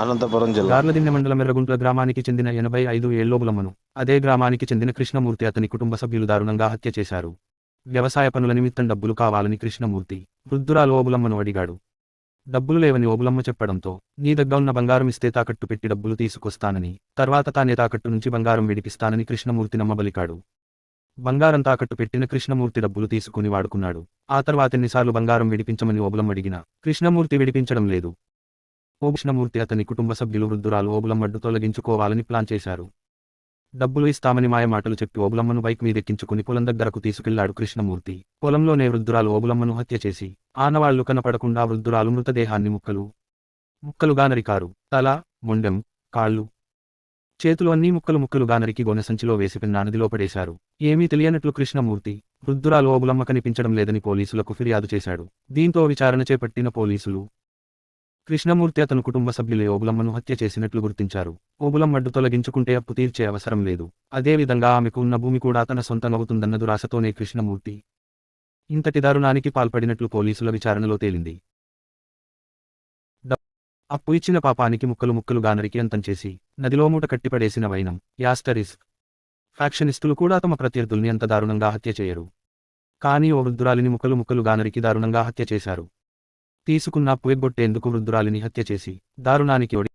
అనంతపురం జిల్లా. గార్లదిండి మండలం ఎర్రగుంట్ల గ్రామానికి చెందిన ఎనభై ఐదు ఏళ్ళోబులమ్మను అదే గ్రామానికి చెందిన కృష్ణమూర్తి అతని కుటుంబ సభ్యులు దారుణంగా హత్య చేశారు. వ్యవసాయ పనుల నిమిత్తం డబ్బులు కావాలని కృష్ణమూర్తి వృద్ధురాలు ఓబులమ్మను అడిగాడు. డబ్బులు లేవని ఓబులమ్మ చెప్పడంతో నీ దగ్గర ఉన్న బంగారం ఇస్తే తాకట్టు పెట్టి డబ్బులు తీసుకొస్తానని తర్వాత తానే తాకట్టు నుంచి బంగారం విడిపిస్తానని కృష్ణమూర్తి నమ్మబలికాడు. బంగారం తాకట్టు పెట్టిన కృష్ణమూర్తి డబ్బులు తీసుకుని వాడుకున్నాడు. ఆ తర్వాత ఎన్నిసార్లు బంగారం విడిపించమని ఓబులమ్మ అడిగినా కృష్ణమూర్తి విడిపించడం లేదు. ఓ కృష్ణమూర్తి అతని కుటుంబ సభ్యులు వృద్ధురాలు ఓబులమ్మడ్డు తొలగించుకోవాలని ప్లాన్ చేశారు. డబ్బులు ఇస్తామని మాయమాటలు చెప్పి ఓబులమ్మను బైక్ మీదెక్కించుకుని పొలం దగ్గరకు తీసుకెళ్ళాడు కృష్ణమూర్తి. పొలంలోనే వృద్ధురాలు ఓబులమ్మను హత్య చేసి ఆనవాళ్ళు కనపడకుండా వృద్ధురాలు మృతదేహాన్ని ముక్కలు ముక్కలుగా నరికారు. తల మొండెం కాళ్ళు చేతులు అన్నీ ముక్కలు ముక్కలుగా నరికి గొనసంచిలో వేసి పిన్నా నదిలో పడేశారు. ఏమీ తెలియనట్లు కృష్ణమూర్తి వృద్ధురాలు ఓబులమ్మ కనిపించడం లేదని పోలీసులకు ఫిర్యాదు చేశాడు. దీంతో విచారణ చేపట్టిన పోలీసులు కృష్ణమూర్తి అతను కుటుంబ సభ్యులే ఓబులమ్మను హత్య చేసినట్లు గుర్తించారు. ఓబులమ్మ అడ్డు తొలగించుకుంటే అప్పు తీర్చే అవసరం లేదు. అదేవిధంగా ఆమెకు ఉన్న భూమి కూడా తన సొంతమవుతుందన్న దురాశతోనే కృష్ణమూర్తి ఇంతటి దారుణానికి పాల్పడినట్లు పోలీసుల విచారణలో తేలింది. అప్పు ఇచ్చిన పాపానికి ముక్కలు ముక్కలుగా నరికి అంతం చేసి నదిలో మూట కట్టిపడేసిన వైనం యాస్టరిస్ ఫ్యాక్షనిస్టులు కూడా తమ ప్రత్యర్థుల్ని అంత దారుణంగా హత్య చేయరు. కానీ ఓ వృద్ధురాలిని ముక్కలు ముక్కలుగా నరికి దారుణంగా హత్య చేశారు. తీసుకున్న అప్పు వృద్ధురాలిని హత్య చేసి దారుణానికి ఒడి